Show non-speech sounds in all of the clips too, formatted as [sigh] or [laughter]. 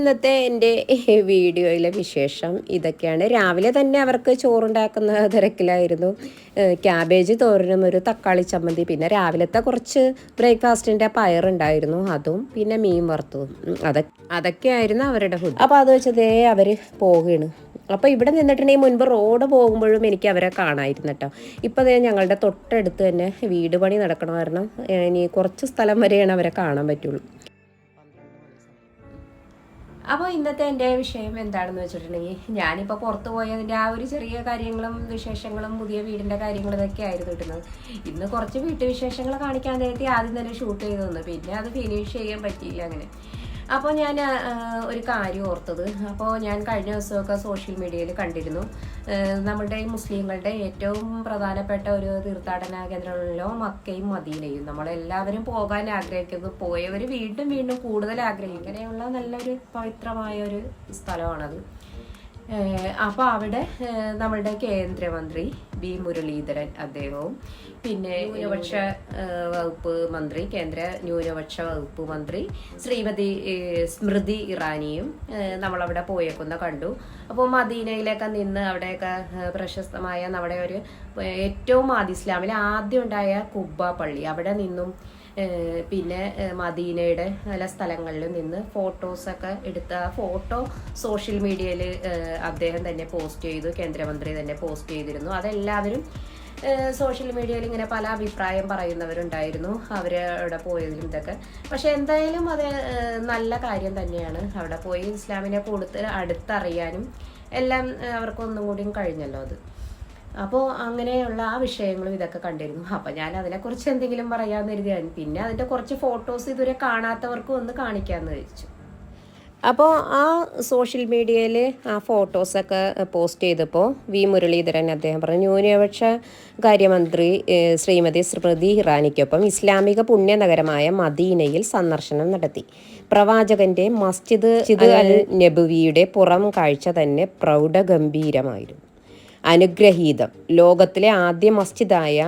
ഇന്നത്തെ എന്റെ വീഡിയോയിലെ വിശേഷം ഇതൊക്കെയാണ്. രാവിലെ തന്നെ അവർക്ക് ചോറുണ്ടാക്കുന്ന തിരക്കിലായിരുന്നു. ക്യാബേജ് തോരനും ഒരു തക്കാളി ചമ്മന്തി പിന്നെ രാവിലത്തെ കുറച്ച് ബ്രേക്ക്ഫാസ്റ്റിന്റെ പയറുണ്ടായിരുന്നു അതും പിന്നെ മീൻ വറുത്തതും. അതൊക്കെ അതൊക്കെയായിരുന്നു അവരുടെ ഫുഡ്. അപ്പോൾ അത് വെച്ചതേ അവർ പോകുകയാണ് അപ്പോൾ ഇവിടെ നിന്നിട്ടുണ്ടെങ്കിൽ മുൻപ് റോഡ് പോകുമ്പോഴും എനിക്ക് അവരെ കാണായിരുന്നു കേട്ടോ. ഇപ്പോൾ അതേ ഞങ്ങളുടെ തൊട്ടടുത്ത് തന്നെ വീട് പണി നടക്കണമായിരുന്നു ഇനി കുറച്ച് സ്ഥലം വരെയാണ് അവരെ കാണാൻ പറ്റുള്ളൂ. അപ്പോൾ ഇന്നത്തെ എന്റെ വിഷയം എന്താണെന്ന് വെച്ചിട്ടുണ്ടെങ്കിൽ ഞാനിപ്പോൾ പുറത്തു പോയതിന്റെ ആ ഒരു ചെറിയ കാര്യങ്ങളും വിശേഷങ്ങളും പുതിയ വീടിന്റെ കാര്യങ്ങളും ഇതൊക്കെ ആയിരുന്നു കിട്ടുന്നത്. ഇന്ന് കുറച്ച് വീട്ടുവിശേഷങ്ങൾ കാണിക്കാൻ നേരത്തെ ആദ്യം തന്നെ ഷൂട്ട് ചെയ്തു തന്നു. പിന്നെ അത് ഫിനിഷ് ചെയ്യാൻ പറ്റിയില്ല അങ്ങനെ. അപ്പോൾ ഞാൻ ഒരു കാര്യം ഓർത്തത്. അപ്പോൾ ഞാൻ കഴിഞ്ഞ ദിവസമൊക്കെ സോഷ്യൽ മീഡിയയിൽ കണ്ടിരുന്നു. നമ്മുടെ ഈ മുസ്ലിങ്ങളുടെ ഏറ്റവും പ്രധാനപ്പെട്ട ഒരു തീർത്ഥാടന കേന്ദ്രങ്ങളിലോ മക്കയും മദീനയും. നമ്മളെല്ലാവരും പോകാൻ ആഗ്രഹിക്കുന്നത് പോയവർ വീണ്ടും വീണ്ടും കൂടുതൽ ആഗ്രഹിക്കും നല്ലൊരു പവിത്രമായ ഒരു സ്ഥലമാണത്. ഏഹ് അപ്പൊ അവിടെ നമ്മുടെ കേന്ദ്രമന്ത്രി വി മുരളീധരൻ അദ്ദേഹവും പിന്നെ ന്യൂനപക്ഷ വകുപ്പ് മന്ത്രി കേന്ദ്ര ന്യൂനപക്ഷ വകുപ്പ് മന്ത്രി ശ്രീമതി സ്മൃതി ഇറാനിയും നമ്മളവിടെ പോയേക്കുന്ന കണ്ടു. അപ്പോൾ മദീനയിലൊക്കെ നിന്ന് അവിടെയൊക്കെ പ്രശസ്തമായ നമ്മുടെ ഒരു ഏറ്റവും ആദ്യ ഇസ്ലാമിലെ ആദ്യം ഉണ്ടായ കുബ്ബ പള്ളി. അവിടെ നിന്നും പിന്നെ മദീനയുടെ പല സ്ഥലങ്ങളിൽ നിന്ന് ഫോട്ടോസൊക്കെ എടുത്ത ഫോട്ടോ സോഷ്യൽ മീഡിയയിൽ അദ്ദേഹം തന്നെ പോസ്റ്റ് ചെയ്തു കേന്ദ്രമന്ത്രി തന്നെ പോസ്റ്റ് ചെയ്തിരുന്നു. അതെല്ലാവരും സോഷ്യൽ മീഡിയയിൽ ഇങ്ങനെ പല അഭിപ്രായം പറയുന്നവരുണ്ടായിരുന്നു അവർ അവിടെ പോയതിലും ഇതൊക്കെ. പക്ഷെ എന്തായാലും അത് നല്ല കാര്യം തന്നെയാണ്. അവിടെ പോയി ഇസ്ലാമിനെ കൂടുതൽ അടുത്തറിയാനും എല്ലാം അവർക്കൊന്നും അവർക്ക് കൂടിയും കഴിഞ്ഞല്ലോ അത്. അപ്പോൾ അങ്ങനെയുള്ള ആ വിഷയങ്ങളും ഇതൊക്കെ കണ്ടിരുന്നു. അപ്പം ഞാൻ അതിനെക്കുറിച്ച് എന്തെങ്കിലും പറയാമെന്ന് കരുതിയാണ് പിന്നെ അതിന്റെ കുറച്ച് ഫോട്ടോസ് ഇതുവരെ കാണാത്തവർക്കും ഒന്ന് കാണിക്കാമെന്ന് വിചാരിച്ചു. അപ്പോൾ ആ സോഷ്യൽ മീഡിയയിൽ ആ ഫോട്ടോസൊക്കെ പോസ്റ്റ് ചെയ്തപ്പോൾ വി മുരളീധരൻ അദ്ദേഹം പറഞ്ഞു ന്യൂനപക്ഷ കാര്യമന്ത്രി ശ്രീമതി സ്മൃതി ഇറാനിക്കൊപ്പം ഇസ്ലാമിക പുണ്യനഗരമായ മദീനയിൽ സന്ദർശനം നടത്തി. പ്രവാചകന്റെ മസ്ജിദ് അൽ നബുവിയുടെ പുറം കാഴ്ച തന്നെ പ്രൗഢഗംഭീരമായിരുന്നു. അനുഗ്രഹീതം. ലോകത്തിലെ ആദ്യ മസ്ജിദായ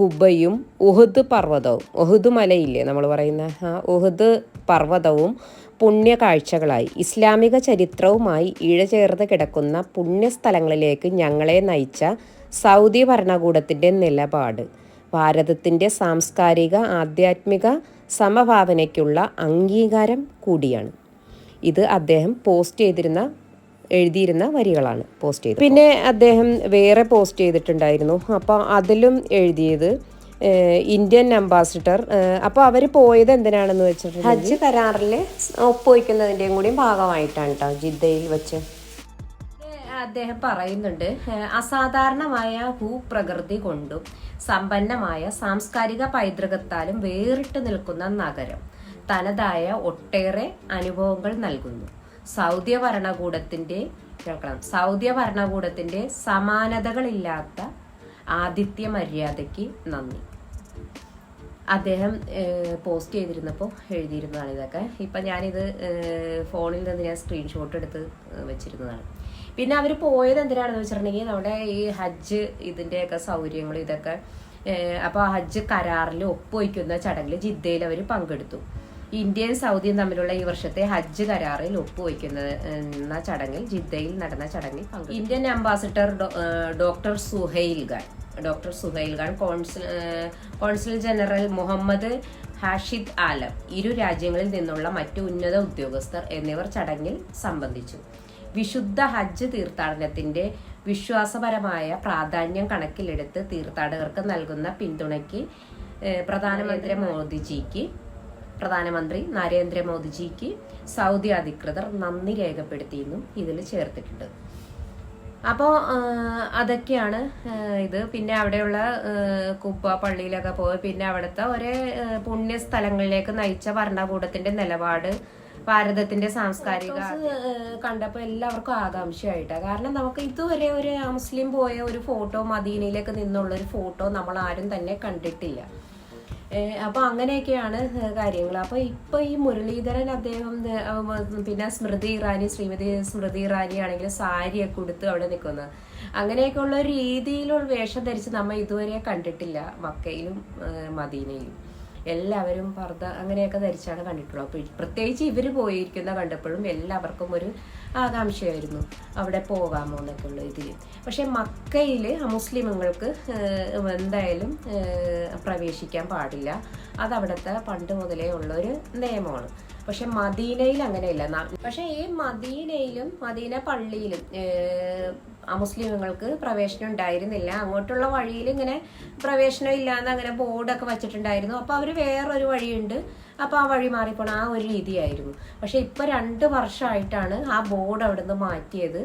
കുബയും ഉഹുദ് പർവതവും ഉഹുദ് മലയില്ലേ നമ്മൾ പറയുന്ന? ആ ഉഹുദ് പർവതവും പുണ്യ കാഴ്ചകളായി. ഇസ്ലാമിക ചരിത്രവുമായി ഇഴചേർന്ന് കിടക്കുന്ന പുണ്യസ്ഥലങ്ങളിലേക്ക് ഞങ്ങളെ നയിച്ച സൗദി ഭരണകൂടത്തിന്റെ നിലപാട് ഭാരതത്തിന്റെ സാംസ്കാരിക ആധ്യാത്മിക സമഭാവനയ്ക്കുള്ള അംഗീകാരം കൂടിയാണ്. ഇത് അദ്ദേഹം പോസ്റ്റ് ചെയ്തിരുന്ന എഴുതിയിരുന്ന വരികളാണ് പോസ്റ്റ് ചെയ്തത്. പിന്നെ അദ്ദേഹം വേറെ പോസ്റ്റ് ചെയ്തിട്ടുണ്ടായിരുന്നു. അപ്പോൾ അതിലും എഴുതിയത് ഇന്ത്യൻ അംബാസിഡർ. അപ്പോൾ അവർ പോയത് എന്തിനാണെന്ന് വെച്ചിട്ടുണ്ടെങ്കിൽ ഹജ്ജ് കരാറിൽ ഒപ്പുവയ്ക്കുന്നതിന്റെയും കൂടി ഭാഗമായിട്ടാണ് കേട്ടോ ജിദ്ദയിൽ വെച്ച്. അദ്ദേഹം പറയുന്നുണ്ട് അസാധാരണമായ ഭൂപ്രകൃതി കൊണ്ടും സമ്പന്നമായ സാംസ്കാരിക പൈതൃകത്താലും വേറിട്ട് നിൽക്കുന്ന നഗരം തനതായ ഒട്ടേറെ അനുഭവങ്ങൾ നൽകുന്നു. സൗദി ഭരണകൂടത്തിന്റെ കേൾക്കണം. സൗദി ഭരണകൂടത്തിന്റെ സമാനതകളില്ലാത്ത ആതിഥ്യ മര്യാദയ്ക്ക് നന്ദി. അദ്ദേഹം പോസ്റ്റ് ചെയ്തിരുന്നപ്പോൾ എഴുതിയിരുന്നതാണ് ഇതൊക്കെ. ഇപ്പം ഞാനിത് ഫോണിൽ നിന്ന് ഞാൻ സ്ക്രീൻഷോട്ട് എടുത്ത് വെച്ചിരുന്നതാണ്. പിന്നെ അവർ പോയത് എന്തിനാണെന്ന് വെച്ചിട്ടുണ്ടെങ്കിൽ നമ്മുടെ ഈ ഹജ്ജ് ഇതിന്റെയൊക്കെ സൗകര്യങ്ങൾ ഇതൊക്കെ അപ്പോൾ ഹജ്ജ് കരാറിൽ ഒപ്പുവയ്ക്കുന്ന ചടങ്ങിൽ ജിദ്ദയിൽ അവർ പങ്കെടുത്തു. ഇന്ത്യയും സൗദിയും തമ്മിലുള്ള ഈ വർഷത്തെ ഹജ്ജ് കരാറിൽ ഒപ്പുവയ്ക്കുന്ന എന്ന ചടങ്ങിൽ ജിദ്ദയിൽ നടന്ന ചടങ്ങിൽ Indian ambassador doctor Suhail Khan doctor Suhail Khan consul consul general Muhammad Hashid Alam ഇരു രാജ്യങ്ങളിൽ നിന്നുള്ള മറ്റ് ഉന്നത ഉദ്യോഗസ്ഥർ എന്നിവർ ചടങ്ങിൽ സംബന്ധിച്ചു. വിശുദ്ധ ഹജ്ജ് തീർത്ഥാടനത്തിന്റെ വിശ്വാസപരമായ പ്രാധാന്യം കണക്കിലെടുത്ത് തീർത്ഥാടകർക്ക് നൽകുന്ന പിന്തുണയ്ക്ക് പ്രധാനമന്ത്രി മോദിജിക്ക് പ്രധാനമന്ത്രി നരേന്ദ്രമോദിജിക്ക് സൗദി അധികൃതർ നന്ദി രേഖപ്പെടുത്തിയെന്നും ഇതിൽ ചേർത്തിട്ടുണ്ട്. അപ്പോൾ അതൊക്കെയാണ് ഇത്. പിന്നെ അവിടെയുള്ള കുപ്പ പള്ളിയിലൊക്കെ പോയി പിന്നെ അവിടുത്തെ ഒരേ പുണ്യ സ്ഥലങ്ങളിലേക്ക് നയിച്ച ഭരണകൂടത്തിന്റെ നിലപാട് ഭാരതത്തിന്റെ സാംസ്കാരിക കണ്ടപ്പോൾ എല്ലാവർക്കും ആകാംക്ഷയായിട്ടാണ് കാരണം നമുക്ക് ഇതുവരെ ഒരു മുസ്ലിം പോയ ഒരു ഫോട്ടോ മദീനയിലേക്ക് നിന്നുള്ള ഒരു ഫോട്ടോ നമ്മൾ ആരും തന്നെ കണ്ടിട്ടില്ല. ഏഹ് അപ്പൊ അങ്ങനെയൊക്കെയാണ് കാര്യങ്ങൾ അപ്പോൾ ഇപ്പൊ ഈ മുരളീധരൻ അദ്ദേഹം പിന്നെ സ്മൃതി ഇറാനി ശ്രീമതി സ്മൃതി ഇറാനി ആണെങ്കിൽ സാരിയൊക്കെ ഉടുത്ത് അവിടെ നിൽക്കുന്നത് അങ്ങനെയൊക്കെയുള്ള ഒരു രീതിയിലുള്ള വേഷം ധരിച്ച് നമ്മൾ ഇതുവരെ കണ്ടിട്ടില്ല മക്കയിലും മദീനയിലും. എല്ലാവരും പർദ്ദ അങ്ങനെയൊക്കെ ധരിച്ചാണ് കണ്ടിട്ടുള്ളത്. അപ്പോൾ പ്രത്യേകിച്ച് ഇവർ പോയിരിക്കുന്ന കണ്ടപ്പോഴും എല്ലാവർക്കും ഒരു ആകാംക്ഷയായിരുന്നു. അവിടെ പോകാമോ എന്നൊക്കെ ഉള്ള ഇതിൽ പക്ഷേ മക്കയിൽ മുസ്ലിമുകൾക്ക് എന്തായാലും പ്രവേശിക്കാൻ പാടില്ല. അതവിടുത്തെ പണ്ട് മുതലേ ഉള്ളൊരു നിയമമാണ്. പക്ഷെ മദീനയിൽ അങ്ങനെയല്ല. പക്ഷെ ഈ മദീനയിലും മദീന പള്ളിയിലും ഏഹ്, അമുസ്ലിമുകൾക്ക് പ്രവേശനം ഉണ്ടായിരുന്നില്ല. അങ്ങോട്ടുള്ള വഴിയിൽ ഇങ്ങനെ പ്രവേശനം ഇല്ലാന്ന് അങ്ങനെ ബോർഡൊക്കെ വെച്ചിട്ടുണ്ടായിരുന്നു. അപ്പൊ അവർ വേറൊരു വഴിയുണ്ട്. അപ്പൊ ആ വഴി മാറിപ്പോണ ആ ഒരു രീതിയായിരുന്നു. പക്ഷെ ഇപ്പൊ രണ്ട് വർഷമായിട്ടാണ് ആ ബോർഡ് അവിടുന്ന് മാറ്റിയത്.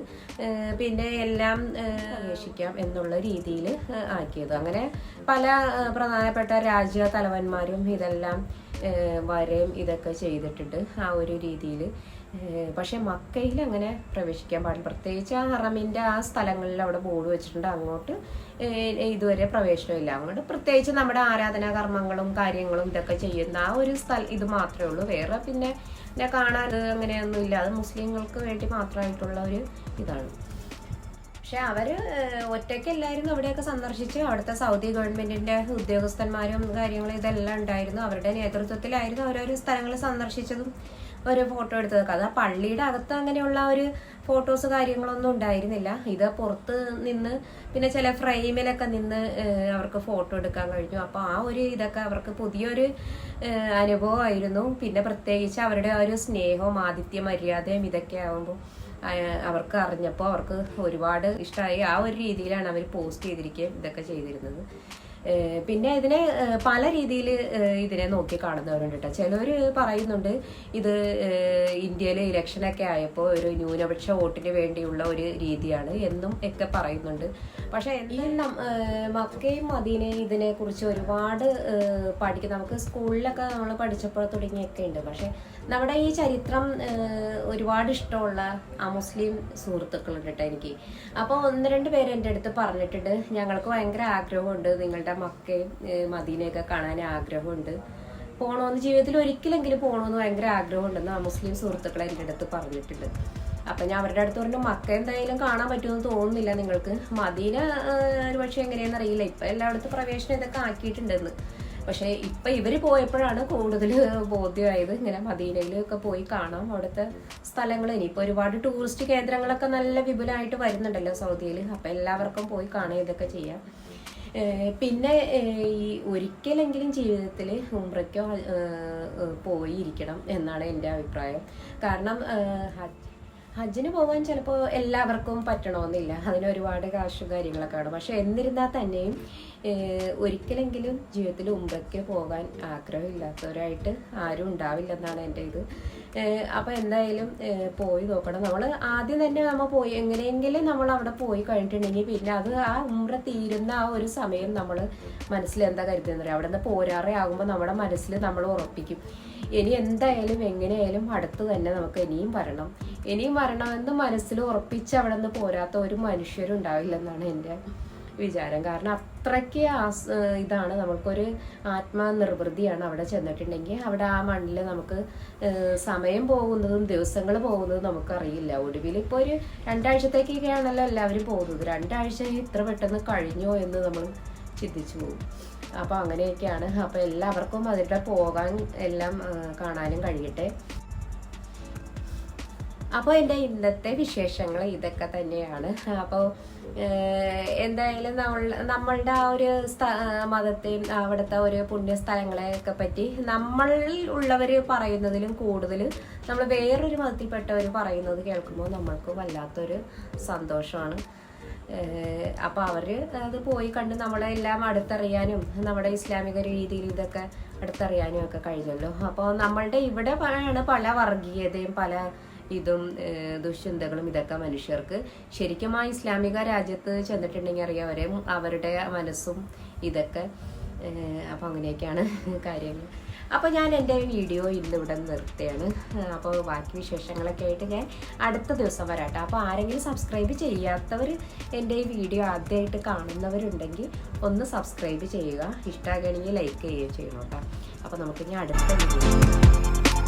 പിന്നെ എല്ലാം പ്രവേശിക്കാം എന്നുള്ള രീതിയിൽ ആക്കിയത്. അങ്ങനെ പല പ്രധാനപ്പെട്ട രാജ്യ തലവന്മാരും ഇതെല്ലാം വരെയും ഇതൊക്കെ ചെയ്തിട്ടുണ്ട് ആ ഒരു രീതിയിൽ പക്ഷെ മക്കയിൽ അങ്ങനെ പ്രവേശിക്കാൻ പാടില്ല. പ്രത്യേകിച്ച് ആ ഹറമിന്റെ ആ സ്ഥലങ്ങളിൽ അവിടെ ബോർഡ് വെച്ചിട്ടുണ്ട്. അങ്ങോട്ട് ഇതുവരെ പ്രവേശനമില്ല. അങ്ങോട്ട് പ്രത്യേകിച്ച് നമ്മുടെ ആരാധനാ കർമ്മങ്ങളും കാര്യങ്ങളും ഇതൊക്കെ ചെയ്യുന്ന ആ ഒരു സ്ഥലം ഇത് മാത്രമേ ഉള്ളൂ. വേറെ പിന്നെ കാണാൻ അങ്ങനെയൊന്നുമില്ല. അത് മുസ്ലിങ്ങൾക്ക് വേണ്ടി മാത്രമായിട്ടുള്ള ഒരു ഇതാണ്. പക്ഷെ ഒറ്റയ്ക്ക് ഒറ്റയ്ക്കല്ലായിരുന്നു അവിടെയൊക്കെ സന്ദർശിച്ച് അവിടുത്തെ സൗദി ഗവൺമെന്റിന്റെ ഉദ്യോഗസ്ഥന്മാരും കാര്യങ്ങളും ഇതെല്ലാം ഉണ്ടായിരുന്നു. അവരുടെ നേതൃത്വത്തിലായിരുന്നു ഓരോരോ സ്ഥലങ്ങൾ സന്ദർശിച്ചതും ഒരു ഫോട്ടോ എടുത്തതൊക്കെ. അത് ആ പള്ളിയുടെ അകത്ത് അങ്ങനെയുള്ള ഒരു ഫോട്ടോസ് കാര്യങ്ങളൊന്നും ഉണ്ടായിരുന്നില്ല. ഇത് പുറത്ത് നിന്ന് പിന്നെ ചില ഫ്രെയിമിലൊക്കെ നിന്ന് അവർക്ക് ഫോട്ടോ എടുക്കാൻ കഴിഞ്ഞു. അപ്പോൾ ആ ഒരു ഇതൊക്കെ അവർക്ക് പുതിയൊരു അനുഭവമായിരുന്നു. പിന്നെ പ്രത്യേകിച്ച് അവരുടെ ഒരു സ്നേഹവും ആതിഥ്യ മര്യാദയും ഇതൊക്കെ ആകുമ്പോൾ അവർക്ക് അറിഞ്ഞപ്പോൾ അവർക്ക് ഒരുപാട് ഇഷ്ടമായി ആ ഒരു രീതിയിലാണ് അവർ പോസ്റ്റ് ചെയ്തിരിക്കുകയും ഇതൊക്കെ ചെയ്തിരുന്നത്. പിന്നെ ഇതിനെ പല രീതിയിൽ ഇതിനെ നോക്കി കാണുന്നവരുണ്ട് കേട്ടോ ചിലർ പറയുന്നുണ്ട് ഇത് ഇന്ത്യയിലെ ഇലക്ഷനൊക്കെ ആയപ്പോൾ ഒരു ന്യൂനപക്ഷ വോട്ടിന് വേണ്ടിയുള്ള ഒരു രീതിയാണ് എന്നും ഒക്കെ പറയുന്നുണ്ട്. പക്ഷെ ഈ മക്കയും മദീനയും ഇതിനെക്കുറിച്ച് ഒരുപാട് പഠിക്കും നമുക്ക് സ്കൂളിലൊക്കെ നമ്മൾ പഠിച്ചപ്പോൾ തുടങ്ങിയൊക്കെ ഉണ്ട്. പക്ഷെ നമ്മുടെ ഈ ചരിത്രം ഒരുപാട് ഇഷ്ടമുള്ള ആ മുസ്ലിം സുഹൃത്തുക്കളുണ്ട് കേട്ടോ എനിക്ക്. അപ്പോൾ ഒന്ന് രണ്ട് പേര് എന്റെ അടുത്ത് പറഞ്ഞിട്ടുണ്ട്. ഞങ്ങൾക്ക് ഭയങ്കര ആഗ്രഹമുണ്ട്. നിങ്ങളുടെ മക്കയും മദീനയൊക്കെ കാണാൻ ആഗ്രഹമുണ്ട്. പോകണമെന്ന് ജീവിതത്തിൽ ഒരിക്കലെങ്കിലും പോകണമെന്ന് ഭയങ്കര ആഗ്രഹമുണ്ടെന്ന് ആ മുസ്ലിം സുഹൃത്തുക്കൾ എന്റെ അടുത്ത് പറഞ്ഞിട്ടുണ്ട്. അപ്പം ഞാൻ അവരുടെ അടുത്ത് പറഞ്ഞു മക്ക എന്തായാലും കാണാൻ പറ്റുമെന്ന് തോന്നുന്നില്ല നിങ്ങൾക്ക്. മദീന ഒരു പക്ഷേ എങ്ങനെയാണെന്ന് അറിയില്ല. ഇപ്പം എല്ലായിടത്തും പ്രവേശനം ഇതൊക്കെ ആക്കിയിട്ടുണ്ടെന്ന്. പക്ഷേ ഇപ്പം ഇവർ പോയപ്പോഴാണ് കൂടുതൽ ബോധ്യമായത്. ഇങ്ങനെ മദീനയിലൊക്കെ പോയി കാണാം. അവിടുത്തെ സ്ഥലങ്ങൾ ഇനിയിപ്പോൾ ഒരുപാട് ടൂറിസ്റ്റ് കേന്ദ്രങ്ങളൊക്കെ നല്ല വിപുലമായിട്ട് വരുന്നുണ്ടല്ലോ സൗദിയിൽ അപ്പം എല്ലാവർക്കും പോയി കാണുക ഇതൊക്കെ ചെയ്യാം. പിന്നെ ഈ ഒരിക്കലെങ്കിലും ജീവിതത്തിൽ ഉംറയ്ക്കോ പോയിരിക്കണം എന്നാണ് എന്റെ അഭിപ്രായം. കാരണം ഹജ്ജിന് പോകാൻ ചിലപ്പോൾ എല്ലാവർക്കും പറ്റണമെന്നില്ല അതിന് ഒരുപാട് കാശും കാര്യങ്ങളൊക്കെ ആണ് പക്ഷെ എന്നിരുന്നാൽ തന്നെയും ഒരിക്കലെങ്കിലും ജീവിതത്തിൽ ഉംറയ്ക്ക് പോകാൻ ആഗ്രഹമില്ലാത്തവരായിട്ട് ആരും ഉണ്ടാവില്ല എന്നാണ് എന്റെ ഇത്. അപ്പം അപ്പോൾ എന്തായാലും പോയി നോക്കണം. നമ്മൾ ആദ്യം തന്നെ നമ്മൾ പോയി എങ്ങനെയെങ്കിലും നമ്മൾ അവിടെ പോയി കഴിഞ്ഞിട്ടുണ്ടെങ്കിൽ പിന്നെ അത് ആ ഉംറ തീരുന്ന ആ ഒരു സമയം നമ്മൾ മനസ്സിൽ എന്താ കരുതുന്നത് അവിടെ നിന്ന് പോരാറേ ആകുമ്പോൾ നമ്മുടെ മനസ്സിൽ നമ്മൾ ഉറപ്പിക്കും. ഇനി എന്തായാലും എങ്ങനെയായാലും അടുത്ത് തന്നെ നമുക്ക് ഇനിയും വരണം. ഇനിയും വരണമെന്ന് മനസ്സിൽ ഉറപ്പിച്ച് അവിടെ നിന്ന് പോരാത്ത ഒരു മനുഷ്യരും ഉണ്ടാവില്ലെന്നാണ് എന്റെ വിചാരം. കാരണം അത്രയ്ക്ക് ആസ് ഇതാണ് നമുക്കൊരു ആത്മനിർവൃതിയാണ് അവിടെ ചെന്നിട്ടുണ്ടെങ്കിൽ അവിടെ ആ മണ്ണിൽ നമുക്ക് സമയം പോകുന്നതും ദിവസങ്ങൾ പോകുന്നതും നമുക്കറിയില്ല. ഒടുവിൽ ഇപ്പോൾ ഒരു രണ്ടാഴ്ചത്തേക്കൊക്കെയാണല്ലോ എല്ലാവരും പോകുന്നത്. രണ്ടാഴ്ച ഇത്ര പെട്ടെന്ന് കഴിഞ്ഞോ എന്ന് നമ്മൾ ചിന്തിച്ചു പോകും. അപ്പോൾ അങ്ങനെയൊക്കെയാണ്. അപ്പോൾ എല്ലാവർക്കും അതിന്റെ പോകാൻ എല്ലാം കാണാനും കഴിയട്ടെ. അപ്പോൾ എന്റെ ഇന്നത്തെ വിശേഷങ്ങൾ ഇതൊക്കെ തന്നെയാണ്. അപ്പോൾ എന്തായാലും നമ്മൾ നമ്മളുടെ ആ ഒരു മതത്തെയും അവിടുത്തെ ഒരു പുണ്യസ്ഥലങ്ങളെയൊക്കെ പറ്റി നമ്മളിൽ ഉള്ളവർ പറയുന്നതിലും കൂടുതൽ നമ്മൾ വേറൊരു മതത്തിൽപ്പെട്ടവർ പറയുന്നത് കേൾക്കുമ്പോൾ നമ്മൾക്ക് വല്ലാത്തൊരു സന്തോഷമാണ്. അപ്പോൾ അവർ അത് പോയി കണ്ട് നമ്മളെ എല്ലാം അടുത്തറിയാനും നമ്മുടെ ഇസ്ലാമിക രീതിയിൽ ഇതൊക്കെ അടുത്തറിയാനും ഒക്കെ കഴിഞ്ഞല്ലോ. അപ്പോൾ നമ്മളുടെ ഇവിടെ ആണ് പല വർഗീയതയും പല ഇതും ദുശ്ചിന്തകളും ഇതൊക്കെ മനുഷ്യർക്ക് ശരിക്കും ആ ഇസ്ലാമിക രാജ്യത്ത് ചെന്നിട്ടുണ്ടെങ്കിൽ അറിയാം അവരെ അവരുടെ മനസ്സും ഇതൊക്കെ അപ്പം അങ്ങനെയൊക്കെയാണ് [laughs] കാര്യങ്ങൾ. അപ്പോൾ ഞാൻ എന്റെ വീഡിയോ ഇന്നിവിടെ നിർത്തുകയാണ്. അപ്പോൾ ബാക്കി വിശേഷങ്ങളൊക്കെ ആയിട്ട് ഞാൻ അടുത്ത ദിവസം വരാട്ടോ. അപ്പോൾ ആരെങ്കിലും സബ്സ്ക്രൈബ് ചെയ്യാത്തവർ എന്റെ ഈ വീഡിയോ ആദ്യമായിട്ട് കാണുന്നവരുണ്ടെങ്കിൽ ഒന്ന് സബ്സ്ക്രൈബ് ചെയ്യുക. ഇഷ്ടമാകണമെങ്കിൽ ലൈക്ക് ചെയ്യുകയും ചെയ്യണം കേട്ടോ. അപ്പോൾ നമുക്ക് ഇനി അടുത്ത വീഡിയോ